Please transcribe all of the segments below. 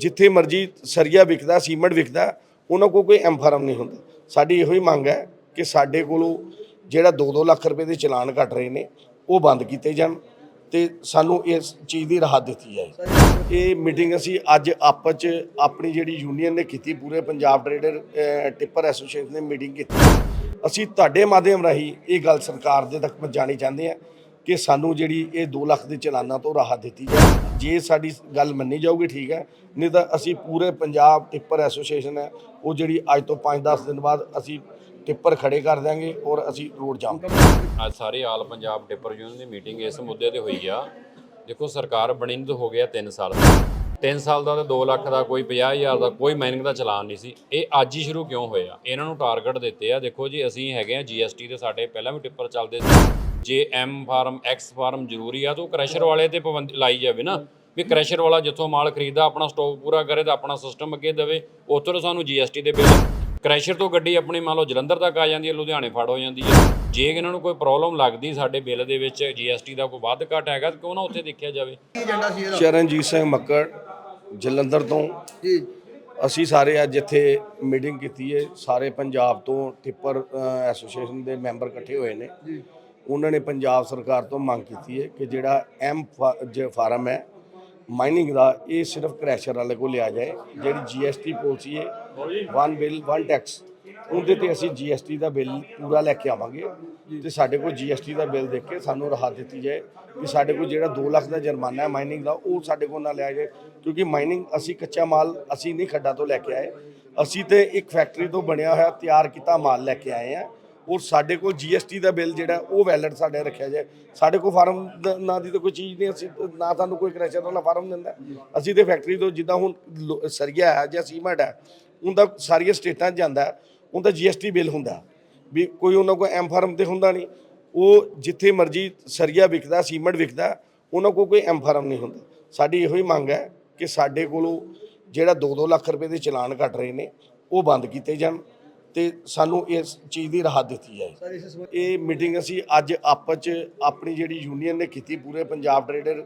ਜਿੱਥੇ ਮਰਜ਼ੀ ਸਰੀਆ ਵਿਕਦਾ, ਸੀਮੈਂਟ ਵਿਕਦਾ, ਉਹਨਾਂ ਕੋਲ ਕੋਈ ਐਮ ਫਾਰਮ ਨਹੀਂ ਹੁੰਦਾ। ਸਾਡੀ ਇਹੋ ਹੀ ਮੰਗ ਹੈ ਕਿ ਸਾਡੇ ਕੋਲੋਂ ਜਿਹੜਾ 2-2 ਲੱਖ ਰੁਪਏ ਦੇ ਚਲਾਨ ਕੱਟ ਰਹੇ ਨੇ, ਉਹ ਬੰਦ ਕੀਤੇ ਜਾਣ ਤੇ ਸਾਨੂੰ ਇਸ ਚੀਜ਼ ਦੀ ਰਾਹਤ ਦਿੱਤੀ ਜਾਏ। ਇਹ ਮੀਟਿੰਗ ਅਸੀਂ ਅੱਜ ਆਪਸ ਚ ਆਪਣੀ ਜਿਹੜੀ ਯੂਨੀਅਨ ਨੇ ਕੀਤੀ, ਪੂਰੇ ਪੰਜਾਬ ਟਰੇਡਰ ਟਿੱਪਰ ਐਸੋਸੀਏਸ਼ਨ ਨੇ ਮੀਟਿੰਗ ਕੀਤੀ। ਅਸੀਂ ਤੁਹਾਡੇ ਮਾਧਿਅਮ ਰਾਹੀਂ ਇਹ ਗੱਲ ਸਰਕਾਰ ਦੇ ਤੱਕ ਪਹੁੰਚਾਉਣੀ ਚਾਹੁੰਦੇ ਹਾਂ ਕਿ ਸਾਨੂੰ ਜਿਹੜੀ ਇਹ 2 ਲੱਖ ਦੇ ਚਲਾਨਾਂ ਤੋਂ ਰਾਹਤ ਦਿੱਤੀ ਜਾਏ। ਜੇ ਸਾਡੀ ਗੱਲ ਮੰਨੀ ਜਾਊਗੀ, ਠੀਕ ਹੈ। ਨਹੀਂ ਤਾਂ ਅਸੀਂ ਪੂਰੇ ਪੰਜਾਬ ਟਿੱਪਰ ਐਸੋਸੀਏਸ਼ਨ ਹੈ। ਉਹ ਜਿਹੜੀ ਅੱਜ ਤੋਂ 5-10 ਦਿਨ ਬਾਅਦ ਅਸੀਂ ਟਿੱਪਰ ਖੜੇ ਕਰ ਦਿਆਂਗੇ ਔਰ ਅਸੀਂ ਰੋਡ ਜਾਮ ਅੱਜ ਸਾਰੇ ਆਲ ਪੰਜਾਬ ਟਿੱਪਰ ਯੂਨੀਅਨ ਦੀ ਮੀਟਿੰਗ ਇਸ ਮੁੱਦੇ ਤੇ ਹੋਈ ਆ। ਦੇਖੋ, ਸਰਕਾਰ ਬਣੀ ਨੂੰ ਹੋ ਗਿਆ 3 ਸਾਲ 3 ਸਾਲ ਦਾ ਤਾਂ 2 ਲੱਖ ਦਾ ਕੋਈ 50000 ਦਾ ਕੋਈ ਮਾਈਨਿੰਗ ਦਾ ਚਲਾਨ ਨਹੀਂ ਸੀ। ਇਹ ਅੱਜ ਹੀ ਸ਼ੁਰੂ ਕਿਉਂ ਹੋਇਆ? ਇਹਨਾਂ ਨੂੰ ਟਾਰਗੇਟ ਦਿੱਤੇ ਆ। ਦੇਖੋ ਜੀ, ਅਸੀਂ ਹੈਗੇ ਆ ਜੀਐਸਟੀ ਦੇ ਸਾਡੇ, ਪਹਿਲਾਂ ਵੀ ਟਿੱਪਰ ਚੱਲਦੇ ਸੀ। ਜੇ ਐਮ ਫਾਰਮ ਐਕਸ ਫਾਰਮ ਜ਼ਰੂਰੀ ਆ ਤਾਂ ਉਹ ਕ੍ਰੈਸ਼ਰ ਵਾਲੇ ਤੇ ਪਾਬੰਦੀ ਲਾਈ ਜਾਵੇ ਨਾ ਵੀ ਕ੍ਰੈਸ਼ਰ ਵਾਲਾ ਜਿੱਥੋਂ ਮਾਲ ਖਰੀਦਦਾ ਆਪਣਾ ਸਟਾਕ ਪੂਰਾ ਕਰੇ ਤਾਂ ਆਪਣਾ ਸਿਸਟਮ ਅੱਗੇ ਦੇਵੇ ਉੱਥੋਂ ਸਾਨੂੰ ਜੀਐਸਟੀ ਦੇ ਬਿੱਲ ਕ੍ਰੈਸ਼ਰ ਤੋਂ ਗੱਡੀ ਆਪਣੀ ਮੰਨ ਲਓ ਜਲੰਧਰ ਤੱਕ ਆ ਜਾਂਦੀ ਹੈ ਲੁਧਿਆਣੇ ਫੜ ਹੋ ਜਾਂਦੀ ਹੈ। ਜੇ ਇਹਨਾਂ ਨੂੰ ਕੋਈ ਪ੍ਰੋਬਲਮ ਲੱਗਦੀ ਸਾਡੇ ਬਿੱਲ ਦੇ ਵਿੱਚ ਜੀਐਸਟੀ ਦਾ ਕੋਈ ਵੱਧ ਘਟ ਹੈਗਾ ਤਾਂ ਕਿਉਂ ਨਾ ਉੱਥੇ ਦੇਖਿਆ ਜਾਵੇ। ਚਰਨਜੀਤ ਸਿੰਘ ਮੱਕੜ ਜਲੰਧਰ ਤੋਂ। ਜੀ। ਅਸੀਂ ਸਾਰੇ ਅੱਜ ਇੱਥੇ ਮੀਟਿੰਗ ਕੀਤੀ ਹੈ ਸਾਰੇ ਪੰਜਾਬ ਤੋਂ ਟਿੱਪਰ ਐਸੋਸੀਏਸ਼ਨ ਦੇ ਮੈਂਬਰ ਇਕੱਠੇ ਹੋਏ ਨੇ। ਜੀ। ਉਹਨਾਂ ਨੇ ਪੰਜਾਬ ਸਰਕਾਰ ਤੋਂ ਮੰਗ ਕੀਤੀ ਹੈ ਕਿ ਜਿਹੜਾ ਐਮ ਜ ਫਾਰਮ ਹੈ ਮਾਈਨਿੰਗ ਦਾ, ਇਹ ਸਿਰਫ ਕ੍ਰੈਸ਼ਰ ਵਾਲੇ ਕੋਲ ਲਿਆ ਜਾਏ, ਜਿਹੜੀ ਜੀਐਸਟੀ ਪਾਲਿਸੀ ਹੈ ਵਨ ਬਿੱਲ ਵਨ ਟੈਕਸ ਉਹਦੇ ਤੇ ਅਸੀਂ ਜੀਐਸਟੀ ਦਾ ਬਿੱਲ ਪੂਰਾ ਲੈ ਕੇ ਆਵਾਂਗੇ ਤੇ ਸਾਡੇ ਕੋਲ ਜੀਐਸਟੀ ਦਾ ਬਿੱਲ ਦੇਖ ਕੇ ਸਾਨੂੰ ਰਾਹਤ ਦਿੱਤੀ ਜਾਏ ਕਿ ਸਾਡੇ ਕੋਲ ਜਿਹੜਾ 2 ਲੱਖ ਦਾ ਜੁਰਮਾਨਾ ਹੈ ਮਾਈਨਿੰਗ ਦਾ, ਉਹ ਸਾਡੇ ਕੋਲ ਨਾ ਲਿਆ ਜਾਏ, ਕਿਉਂਕਿ ਮਾਈਨਿੰਗ ਅਸੀਂ ਕੱਚਾ ਮਾਲ ਅਸੀਂ ਨਹੀਂ ਖੱਡਾਂ ਤੋਂ ਲੈ ਕੇ ਆਏ। ਅਸੀਂ ਤੇ ਇੱਕ ਫੈਕਟਰੀ ਤੋਂ ਬਣਿਆ ਹੋਇਆ ਤਿਆਰ ਕੀਤਾ ਮਾਲ ਲੈ ਕੇ ਆਏ ਆ ਔਰ ਸਾਡੇ ਕੋਲ ਜੀਐਸਟੀ ਦਾ ਬਿੱਲ ਜਿਹੜਾ ਉਹ ਵੈਲਿਡ ਸਾਡੇ ਰੱਖਿਆ ਜਾਏ। ਸਾਡੇ ਕੋਲ ਫਾਰਮ ਨਾਂ ਦੀ ਤਾਂ ਕੋਈ ਚੀਜ਼ ਨਹੀਂ ਅਸੀਂ ਨਾ ਤੁਹਾਨੂੰ ਕੋਈ ਕ੍ਰੈਸ਼ਰ ਵਾਲਾ ਫਾਰਮ ਦਿੰਦਾ। ਅਸੀਂ ਤੇ ਫੈਕਟਰੀ ਤੋਂ ਜਿੱਦਾਂ ਹੁਣ ਲੋ- ਸਰੀਆ ਹੈ ਜਾਂ ਸੀਮੈਂਟ ਹੈ ਉਹਦਾ ਸਾਰੀਆਂ ਸਟੇਟਾਂ 'ਚ ਜਾਂਦਾ ਹੈ, ਉਹਦਾ ਜੀਐਸਟੀ ਬਿੱਲ ਹੁੰਦਾ। ਵੀ ਕੋਈ ਉਹਨਾਂ ਕੋਲ ਐਮ ਫਾਰਮ ਤੇ ਹੁੰਦਾ ਨਹੀਂ। ਉਹ ਜਿੱਥੇ ਮਰਜ਼ੀ ਸਰੀਆ ਵਿਕਦਾ ਸੀਮੈਂਟ ਵਿਕਦਾ ਉਹਨਾਂ ਕੋਲ ਕੋਈ ਐਮ ਫਾਰਮ ਨਹੀਂ ਹੁੰਦਾ। ਸਾਡੀ ਇਹੋ ਹੀ ਮੰਗ ਹੈ ਕਿ ਸਾਡੇ ਕੋਲੋਂ ਜਿਹੜਾ 2-2 ਲੱਖ ਰੁਪਏ ਦੇ ਚਲਾਨ ਕੱਟ ਰਹੇ ਨੇ ਉਹ ਬੰਦ ਕੀਤੇ ਜਾਣ। ਤੇ ਸਾਨੂੰ ਇਸ ਚੀਜ਼ ਦੀ ਰਾਹਤ ਦਿੱਤੀ ਜਾਏ। ਇਹ ਮੀਟਿੰਗ ਅਸੀਂ ਅੱਜ ਆਪਸ ਚ ਆਪਣੀ ਜਿਹੜੀ ਯੂਨੀਅਨ ਨੇ ਕੀਤੀ ਪੂਰੇ ਪੰਜਾਬ ਟਰੇਡਰ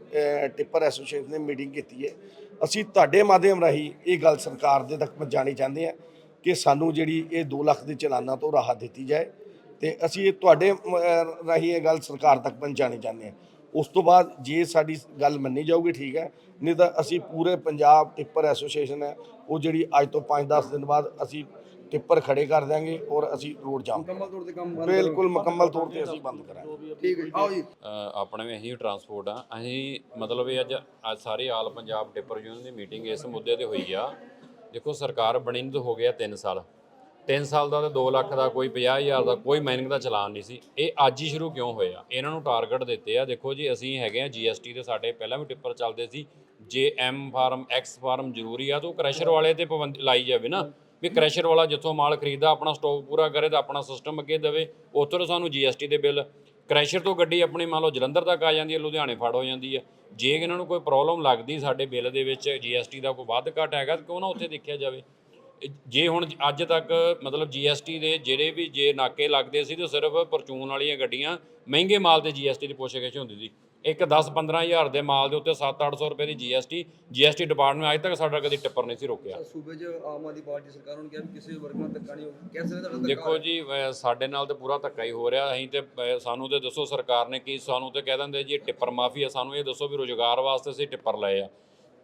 ਟਿੱਪਰ ਐਸੋਸੀਏਸ਼ਨ ਨੇ ਮੀਟਿੰਗ ਕੀਤੀ ਹੈ। ਅਸੀਂ ਤੁਹਾਡੇ ਮਾਧਿਅਮ ਰਾਹੀਂ ਇਹ ਗੱਲ ਸਰਕਾਰ ਦੇ ਤੱਕ ਪਹੁੰਚਾਉਣੀ ਚਾਹੁੰਦੇ ਹਾਂ ਕਿ ਸਾਨੂੰ ਜਿਹੜੀ ਇਹ 2 ਲੱਖ ਦੇ ਚਲਾਨਾਂ ਤੋਂ ਰਾਹਤ ਦਿੱਤੀ ਜਾਏ ਤੇ ਅਸੀਂ ਇਹ ਤੁਹਾਡੇ ਰਾਹੀਂ ਇਹ ਗੱਲ ਸਰਕਾਰ ਤੱਕ ਪਹੁੰਚਾਉਣੀ ਚਾਹੁੰਦੇ ਹਾਂ। ਉਸ ਤੋਂ ਬਾਅਦ ਜੇ ਸਾਡੀ ਗੱਲ ਮੰਨੀ ਜਾਊਗੀ ਠੀਕ ਹੈ ਨਹੀਂ ਤਾਂ ਅਸੀਂ ਪੂਰੇ ਪੰਜਾਬ ਟਿੱਪਰ ਐਸੋਸੀਏਸ਼ਨ ਹੈ ਉਹ ਜਿਹੜੀ ਅੱਜ ਤੋਂ 5-10 ਦਿਨ ਬਾਅਦ ਅਸੀਂ ਟਿੱਪਰ ਖੜੇ ਕਰ ਦਿਆਂਗੇ ਔਰ ਅਸੀਂ ਰੋਡ ਜਾਮ ਮੁਕੰਮਲ ਤੌਰ ਤੇ ਕੰਮ ਬੰਦ ਬਿਲਕੁਲ ਮੁਕੰਮਲ ਤੌਰ ਤੇ ਅਸੀਂ ਬੰਦ ਕਰਾਂਗੇ। ਠੀਕ ਹੈ ਜੀ। ਆਓ ਜੀ। ਆਪਣੇ ਵੀ ਅਸੀਂ ਟਰਾਂਸਪੋਰਟ ਆ ਅਸੀਂ ਮਤਲਬ ਇਹ ਅੱਜ ਅੱਜ ਸਾਰੇ ਆਲ ਪੰਜਾਬ ਟਿੱਪਰ ਯੂਨੀਅਨ ਦੀ ਮੀਟਿੰਗ ਇਸ ਮੁੱਦੇ ਤੇ ਹੋਈ ਆ। ਦੇਖੋ ਸਰਕਾਰ ਬਣੀ ਨੂੰ ਤਾਂ ਹੋ ਗਿਆ 3 ਸਾਲ। 3 ਸਾਲ ਦਾ ਤਾਂ 2 ਲੱਖ ਦਾ ਕੋਈ 50000 ਦਾ ਕੋਈ ਮਾਈਨਿੰਗ ਦਾ ਚਲਾਨ ਨਹੀਂ ਸੀ। ਇਹ ਅੱਜ ਹੀ ਸ਼ੁਰੂ ਕਿਉਂ ਹੋਇਆ? ਇਹਨਾਂ ਨੂੰ ਟਾਰਗੇਟ ਦਿੱਤੇ ਆ। ਦੇਖੋ ਜੀ ਅਸੀਂ ਹੈਗੇ ਆ ਜੀਐਸਟੀ ਦੇ ਸਾਡੇ ਪਹਿਲਾਂ ਵੀ ਟਿੱਪਰ ਚੱਲਦੇ ਸੀ। ਜੇ ਐਮ ਫਾਰਮ ਐਕਸ ਫਾਰਮ ਜ਼ਰੂਰੀ ਆ ਤਾਂ ਉਹ ਕ੍ਰੈਸ਼ਰ ਵਾਲੇ ਤੇ ਪਾਬੰਦੀ ਲਾਈ ਜਾਵੇ ਨਾ। ਵੀ ਕ੍ਰੈਸ਼ਰ ਵਾਲਾ ਜਿੱਥੋਂ ਮਾਲ ਖਰੀਦਦਾ, ਆਪਣਾ ਸਟਾਕ ਪੂਰਾ ਕਰੇ ਤਾਂ ਆਪਣਾ ਸਿਸਟਮ ਅੱਗੇ ਦੇਵੇ, ਉੱਥੋਂ ਤੋਂ ਸਾਨੂੰ ਜੀਐਸਟੀ ਦੇ ਬਿੱਲ ਕ੍ਰੈਸ਼ਰ ਤੋਂ ਗੱਡੀ ਆਪਣੀ ਮੰਨ ਲਓ ਜਲੰਧਰ ਤੱਕ ਆ ਜਾਂਦੀ ਹੈ, ਲੁਧਿਆਣੇ ਫੜ ਹੋ ਜਾਂਦੀ ਹੈ। ਜੇ ਇਹਨਾਂ ਨੂੰ ਕੋਈ ਪ੍ਰੋਬਲਮ ਲੱਗਦੀ ਸਾਡੇ ਬਿੱਲ ਦੇ ਵਿੱਚ ਜੀਐਸਟੀ ਦਾ ਕੋਈ ਵੱਧ ਘਟ ਹੈਗਾ ਤਾਂ ਕਿਉਂ ਨਾ ਉੱਥੇ ਦੇਖਿਆ ਜਾਵੇ। ਜੇ ਹੁਣ ਅੱਜ ਤੱਕ ਮਤਲਬ ਜੀਐਸਟੀ ਦੇ ਜਿਹੜੇ ਵੀ ਜੇ ਨਾਕੇ ਲੱਗਦੇ ਸੀ ਤਾਂ ਸਿਰਫ ਪਰਚੂਨ ਵਾਲੀਆਂ ਗੱਡੀਆਂ ਮਹਿੰਗੇ ਮਾਲ ਤੇ ਜੀਐਸਟੀ ਦੀ ਪੁੱਛਗਿੱਛ ਹੁੰਦੀ ਸੀ। ਇੱਕ 10-15 ਹਜ਼ਾਰ ਦੇ ਮਾਲ ਦੇ ਉੱਤੇ 7-800 ਰੁਪਏ ਦੀ ਜੀਐਸਟੀ ਜੀਐਸਟੀ ਡਿਪਾਰਟਮੈਂਟ ਅੱਜ ਤੱਕ ਸਾਡਾ ਕਦੀ ਟਿੱਪਰ ਨਹੀਂ ਸੀ ਰੋਕਿਆ। ਸੂਬੇ 'ਚ ਆਮ ਆਦਮੀ ਪਾਰਟੀ ਸਰਕਾਰ ਨੂੰ ਕਿਹਾ ਵੀ ਕਿਸੇ ਵਰਗ ਨਾਲ ਧੱਕਾ ਨਹੀਂ ਹੋਊਗਾ ਕੈਸੇ ਦਾ ਧੱਕਾ ਦੇਖੋ ਜੀ ਸਾਡੇ ਨਾਲ ਤੇ ਪੂਰਾ ਧੱਕਾ ਹੀ ਹੋ ਰਿਹਾ। ਅਸੀਂ ਤੇ ਸਾਨੂੰ ਤੇ ਦੱਸੋ ਸਰਕਾਰ ਨੇ ਕੀ ਸਾਨੂੰ ਤੇ ਕਹਿ ਦਿੰਦੇ ਜੀ ਟਿੱਪਰ ਮਾਫੀ ਆ ਸਾਨੂੰ ਇਹ ਦੱਸੋ ਵੀ ਰੋਜ਼ਗਾਰ ਵਾਸਤੇ ਅਸੀਂ ਟਿੱਪਰ ਲਏ ਆ।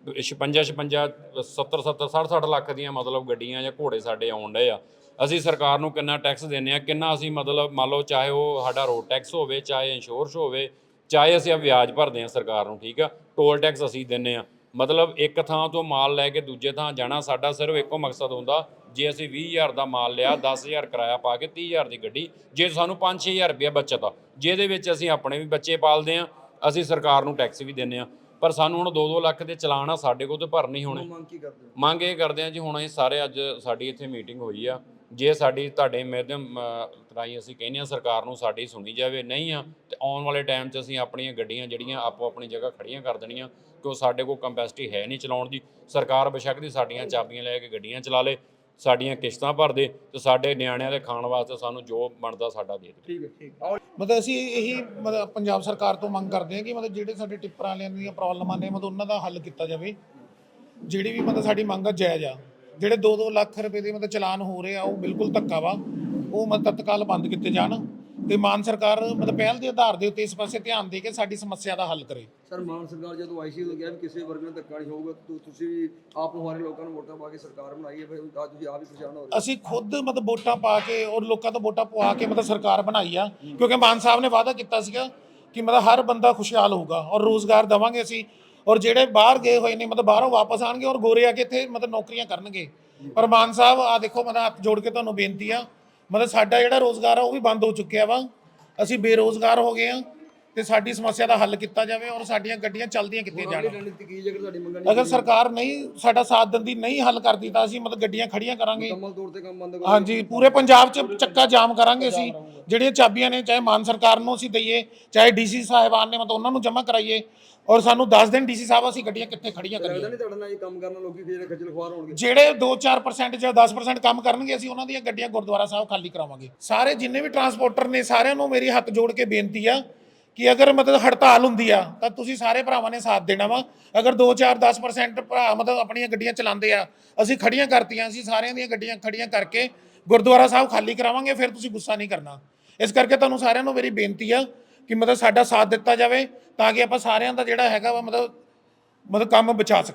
56 56 70 70 60 60 ਲੱਖ ਦੀਆਂ ਮਤਲਬ ਗੱਡੀਆਂ ਜਾਂ ਘੋੜੇ ਸਾਡੇ ਆਉਣ ਡਏ ਆ। ਅਸੀਂ ਸਰਕਾਰ ਨੂੰ ਕਿੰਨਾ ਟੈਕਸ ਦਿੰਨੇ ਆ, ਕਿੰਨਾ ਅਸੀਂ ਮਤਲਬ ਮੰਨ ਲਓ ਚਾਹੇ ਉਹ ਸਾਡਾ ਰੋਡ ਟੈਕਸ ਹੋਵੇ, ਚਾਹੇ ਇੰਸ਼ੋਰੈਂਸ ਹੋਵੇ, ਚਾਹੇ ਅਸੀਂ ਆ ਵਿਆਜ ਭਰਦੇ ਆ ਸਰਕਾਰ ਨੂੰ, ਠੀਕ ਆ? ਟੋਲ ਟੈਕਸ ਅਸੀਂ ਦਿੰਨੇ ਆ। ਮਤਲਬ ਇੱਕ ਥਾਂ ਤੋਂ ਮਾਲ ਲੈ ਕੇ ਦੂਜੇ ਥਾਂ ਜਾਣਾ ਸਾਡਾ ਸਿਰਫ ਇੱਕੋ ਮਕਸਦ ਹੁੰਦਾ, ਜੇ ਅਸੀਂ 20000 ਦਾ ਮਾਲ ਲਿਆ 10000 ਕਿਰਾਇਆ ਪਾ ਕੇ 30000 ਦੀ ਗੱਡੀ, ਜੇ ਸਾਨੂੰ 5-6000 ਰੁਪਏ ਬਚਤ ਆ, ਜਿਹਦੇ ਵਿੱਚ ਅਸੀਂ ਆਪਣੇ ਵੀ ਬੱਚੇ ਪਾਲਦੇ ਆ, ਅਸੀਂ ਸਰਕਾਰ ਨੂੰ ਟੈਕਸ ਵੀ ਦਿੰਨੇ ਆ। ਪਰ ਸਾਨੂੰ ਹੁਣ 2-2 ਲੱਖ ਦੇ ਚਲਾਨ ਆ ਸਾਡੇ ਕੋਲ ਤੇ ਭਰ ਨਹੀਂ ਹੋਣੇ। ਮੰਗ ਕੀ ਕਰਦੇ ਹੋ? ਮੰਗ ਇਹ ਕਰਦੇ ਆ ਜੀ ਹੁਣ ਅਸੀਂ ਸਾਰੇ ਅੱਜ ਸਾਡੀ ਇੱਥੇ ਮੀਟਿੰਗ ਹੋਈ ਆ। ਜੇ ਸਾਡੀ ਤੁਹਾਡੇ ਮਾਧਿਅਮ ਰਾਹੀਂ ਅਸੀਂ ਕਹਿੰਦੇ ਆ ਸਰਕਾਰ ਨੂੰ ਸਾਡੀ ਸੁਣੀ ਜਾਵੇ ਨਹੀਂ ਆ ਤੇ ਆਉਣ ਵਾਲੇ ਟਾਈਮ 'ਚ ਅਸੀਂ ਆਪਣੀਆਂ ਗੱਡੀਆਂ ਜਿਹੜੀਆਂ ਆਪੋ ਆਪਣੀ ਜਗ੍ਹਾ ਖੜੀਆਂ ਕਰ ਦੇਣੀਆਂ ਕਿਉਂ ਸਾਡੇ ਕੋਲ ਕੰਪੈਸਿਟੀ ਹੈ ਨਹੀਂ ਚਲਾਉਣ ਦੀ। ਸਰਕਾਰ ਬੇਸ਼ੱਕ ਦੀ ਸਾਡੀਆਂ ਚਾਬੀਆਂ ਲੈ ਕੇ ਗੱਡੀਆਂ ਚਲਾ ਲੇ ਸਾਡੀਆਂ ਕਿਸ਼ਤਾਂ ਭਰ ਦੇ ਤੇ ਸਾਡੇ ਨਿਆਣਿਆਂ ਦੇ ਖਾਣ ਵਾਸਤੇ ਸਾਨੂੰ ਜੋ ਬਣਦਾ ਸਾਡਾ ਦੇ ਦੇ ਠੀਕ ਹੈ ਠੀਕ ਆਓ ਮਤਲਬ ਅਸੀਂ ਇਹੀ ਮਤਲਬ ਪੰਜਾਬ ਸਰਕਾਰ ਤੋਂ ਮੰਗ ਕਰਦੇ ਹਾਂ ਕਿ ਮਤਲਬ ਜਿਹੜੇ ਸਾਡੇ ਟਿੱਪਰਾਂ ਵਾਲਿਆਂ ਦੀਆਂ ਪ੍ਰੋਬਲਮਾਂ ਨੇ ਮਤਲਬ ਉਹਨਾਂ ਦਾ ਹੱਲ ਕੀਤਾ ਜਾਵੇ। ਜਿਹੜੀ ਵੀ ਮਤਲਬ ਸਾਡੀ ਮੰਗ ਆ ਜਾਇਜ਼ ਆ। ਜਿਹੜੇ 2-2 ਲੱਖ ਰੁਪਏ ਦੇ ਮਤਲਬ ਚਲਾਨ ਹੋ ਰਹੇ ਆ ਉਹ ਬਿਲਕੁਲ ਧੱਕਾ ਵਾ। ਉਹ ਮਤਲਬ ਤਤਕਾਲ ਬੰਦ ਕੀਤੇ ਜਾਣ। ਤੇ ਮਾਨ ਸਰਕਾਰ ਮਤਲਬ ਪਹਿਲ ਦੇ ਆਧਾਰ ਦੇ ਉੱਤੇ ਇਸ ਪਾਸੇ ਧਿਆਨ ਦੇ ਕੇ ਸਾਡੀ ਸਮੱਸਿਆ ਦਾ ਹੱਲ ਕਰੇ। ਸਰ ਮਾਨ ਸਰਕਾਰ ਜਦੋਂ ਆਈ ਸੀ ਉਦੋਂ ਕਿਹਾ ਵੀ ਕਿਸੇ ਵਰਗ ਨਾਲ ਧੱਕਾ ਨਹੀਂ ਹੋਊਗਾ ਤੁ- ਤੁਸੀਂ ਵੀ ਆਪ ਮੁਹਾਰੇ ਲੋਕਾਂ ਨੂੰ ਵੋਟਾਂ ਪਾ ਕੇ ਸਰਕਾਰ ਬਣਾਈ ਹੈ ਫਿਰ ਅੱਜ ਤੁਸੀਂ ਆਪ ਹੀ ਪਰੇਸ਼ਾਨ ਹੋ ਰਹੇ ਅਸੀਂ ਖੁਦ ਮਤਲਬ ਵੋਟਾਂ ਪਾ ਕੇ ਔਰ ਲੋਕਾਂ ਤੋਂ ਵੋਟਾਂ ਪਵਾ ਕੇ ਮਤਲਬ ਸਰਕਾਰ ਬਣਾਈ ਆ ਕਿਉਂਕਿ ਮਾਨ ਸਾਹਿਬ ਨੇ ਵਾਅਦਾ ਕੀਤਾ ਸੀਗਾ ਕਿ ਮਤਲਬ ਹਰ ਬੰਦਾ ਖੁਸ਼ਹਾਲ ਹੋਊਗਾ ਔਰ ਰੋਜ਼ਗਾਰ ਦੇਵਾਂਗੇ ਅਸੀਂ ਔਰ ਜਿਹੜੇ ਬਾਹਰ ਗਏ ਹੋਏ ਨੇ ਮਤਲਬ ਬਾਹਰੋਂ ਵਾਪਸ ਆਣਗੇ ਔਰ ਗੋਰੇ ਆ ਕੇ ਇੱਥੇ ਮਤਲਬ ਨੌਕਰੀਆਂ ਕਰਨਗੇ। ਪਰ ਮਾਨ ਸਾਹਿਬ ਆ ਦੇਖੋ ਮਤਲਬ ਹੱਥ ਜੋੜ ਕੇ ਤੁਹਾਨੂੰ ਬੇਨਤੀ ਆ ਮਤਲਬ ਸਾਡਾ ਜਿਹੜਾ ਰੋਜ਼ਗਾਰ ਆ ਉਹ ਵੀ ਬੰਦ ਹੋ ਚੁੱਕਿਆ ਵਾ। ਅਸੀਂ ਬੇਰੋਜ਼ਗਾਰ ਹੋ ਗਏ ਆ। ਤੇ ਸਾਡੀ ਸਮੱਸਿਆ ਦਾ ਹੱਲ ਕੀਤਾ ਜਾਵੇ ਔਰ ਸਾਡੀਆਂ ਗੱਡੀਆਂ ਚੱਲਦੀਆਂ ਅਗਲੀ ਜਾਣ। ਰਣਨੀਤੀ ਕੀ ਜੇਕਰ ਤੁਹਾਡੀ ਮੰਗਾਂ ਨਹੀਂ ਅਗਰ ਸਰਕਾਰ ਨਹੀਂ ਸਾਡਾ ਸਾਥ ਦਿੰਦੀ ਨਹੀਂ ਹੱਲ ਕਰਦੀ ਤਾਂ ਅਸੀਂ ਮਤਲਬ ਗੱਡੀਆਂ ਖੜੀਆਂ ਕਰਾਂਗੇ। ਮੁਕੰਮਲ ਤੌਰ ਤੇ ਕੰਮ ਬੰਦ ਕਰੋ। ਹਾਂਜੀ ਪੂਰੇ ਪੰਜਾਬ 'ਚ ਚੱਕਾ ਜਾਮ ਕਰਾਂਗੇ ਅਸੀਂ। ਜਿਹੜੀਆਂ ਚਾਬੀਆਂ ਨੇ ਚਾਹੇ ਮਾਨ ਸਰਕਾਰ ਨੂੰ ਅਸੀਂ ਦਈਏ ਚਾਹੇ ਡੀਸੀ ਸਾਹਿਬਾਨ ਨੇ ਮਤਲਬ ਉਹਨਾਂ ਨੂੰ ਜਮ੍ਹਾਂ ਕਰਾਈਏ ਔਰ ਸਾਨੂੰ ਦੱਸ ਦੇਣ ਡੀਸੀ ਸਾਹਿਬ ਅਸੀਂ ਗੱਡੀਆਂ ਕਿੱਥੇ ਖੜੀਆਂ ਲੱਗਦਾ ਕਰੀਏ। ਨਹੀਂ ਤੁਹਾਡੇ ਨਾਲ ਇਹ ਕੰਮ ਕਰਨ ਨਾਲ ਲੋਕੀ ਫਿਰ ਖੱਜਲ ਖੁਆਰ ਹੋਣਗੇ। ਜਿਹੜੇ 2-4% ਜਾਂ 10% ਕੰਮ ਕਰਨਗੇ ਅਸੀਂ ਉਹਨਾਂ ਦੀਆਂ ਗੱਡੀਆਂ ਗੁਰਦੁਆਰਾ ਸਾਹਿਬ ਖਾਲੀ ਕਰਾਵਾਂਗੇ। ਸਾਰੇ ਜਿੰਨੇ ਵੀ ਟਰਾਂਸਪੋਰਟਰ ਨੇ ਸਾਰਿਆਂ ਨੂੰ ਮੇਰੀ ਹੱਥ ਜੋੜ ਕੇ ਬੇਨਤੀ ਆ ਕਿ ਅਗਰ ਮਤਲਬ ਹੜਤਾਲ ਹੁੰਦੀ ਆ, ਤਾਂ ਤੁਸੀਂ ਸਾਰੇ ਭਰਾਵਾਂ ਨੇ ਸਾਥ ਦੇਣਾ ਵਾ। ਅਗਰ 2-4-10% ਭਰਾ ਮਤਲਬ ਆਪਣੀਆਂ ਗੱਡੀਆਂ ਚਲਾਉਂਦੇ ਆ, ਅਸੀਂ ਖੜੀਆਂ ਕਰਤੀਆਂ, ਅਸੀਂ ਸਾਰਿਆਂ ਦੀਆਂ ਗੱਡੀਆਂ ਖੜੀਆਂ ਕਰਕੇ ਗੁਰਦੁਆਰਾ ਸਾਹਿਬ ਖਾਲੀ ਕਰਾਵਾਂਗੇ, ਫਿਰ ਤੁਸੀਂ ਗੁੱਸਾ ਨਹੀਂ ਕਰਨਾ। ਇਸ ਕਰਕੇ ਤੁਹਾਨੂੰ ਸਾਰਿਆਂ ਨੂੰ ਮੇਰੀ ਬੇਨਤੀ ਆ ਕਿ ਮਤਲਬ ਸਾਡਾ ਸਾਥ ਦਿੱਤਾ ਜਾਵੇ, ਤਾਂ ਕਿ ਆਪਾਂ ਸਾਰਿਆਂ ਦਾ ਜਿਹੜਾ ਹੈਗਾ ਵਾ ਮਤਲਬ ਮਤਲਬ ਕੰਮ ਬਚਾ ਸਕੀਏ।